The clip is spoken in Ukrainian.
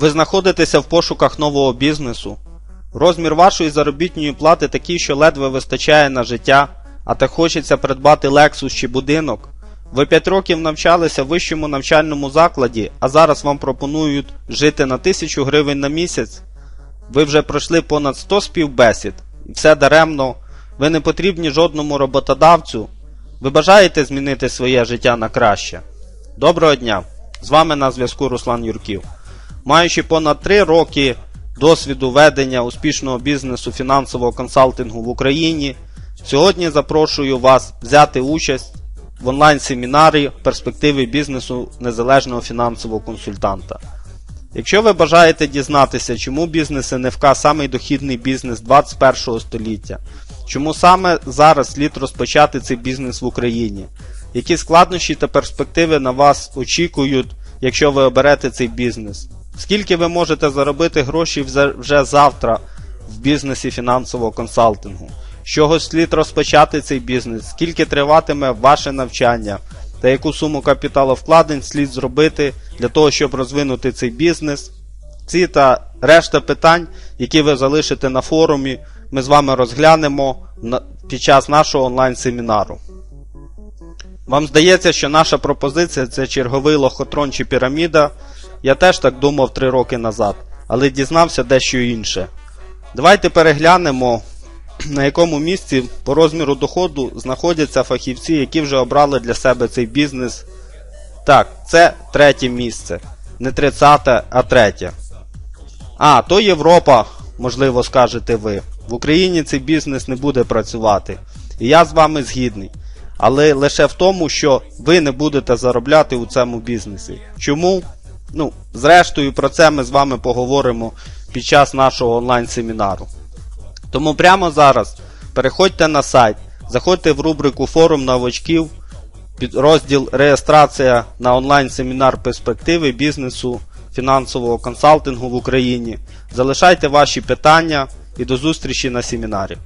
Ви знаходитеся в пошуках нового бізнесу. Розмір вашої заробітної плати такий, що ледве вистачає на життя, а так хочеться придбати Lexus чи будинок. Ви 5 років навчалися в вищому навчальному закладі, а зараз вам пропонують жити на 1000 гривень на місяць. Ви вже пройшли понад 100 співбесід, і все даремно, ви не потрібні жодному роботодавцю. Ви бажаєте змінити своє життя на краще? Доброго дня! З вами на зв'язку Руслан Юрків. Маючи понад 3 роки досвіду ведення успішного бізнесу фінансового консалтингу в Україні, сьогодні запрошую вас взяти участь в онлайн-семінарі перспективи бізнесу незалежного фінансового консультанта. Якщо ви бажаєте дізнатися, чому бізнес НФК самий дохідний бізнес 21 століття, чому саме зараз слід розпочати цей бізнес в Україні, які складнощі та перспективи на вас очікують, якщо ви оберете цей бізнес, скільки ви можете заробити вже- вже завтра в бізнесі фінансового консалтингу, з чого слід розпочати цей бізнес, скільки триватиме ваше навчання, та яку суму капіталовкладень слід зробити для того, щоб розвинути цей бізнес. Ці та решта питань, які ви залишите на форумі, ми з вами розглянемо під час нашого онлайн-семінару. Вам здається, що наша пропозиція це черговий лохотрон чи піраміда. Я теж так думав три роки назад, але дізнався дещо інше. Давайте переглянемо, на якому місці по розміру доходу знаходяться фахівці, які вже обрали для себе цей бізнес. Так, це третє місце. Не 30, а третє. А, то Європа, можливо, скажете ви. В Україні цей бізнес не буде працювати. І я з вами згідний. Але лише в тому, що ви не будете заробляти у цьому бізнесі. Чому? Ну, зрештою, про це ми з вами поговоримо під час нашого онлайн-семінару. Тому прямо зараз переходьте на сайт, заходьте в рубрику форум новачків, під розділ реєстрація на онлайн-семінар перспективи бізнесу фінансового консалтингу в Україні. Залишайте ваші питання і до зустрічі на семінарі.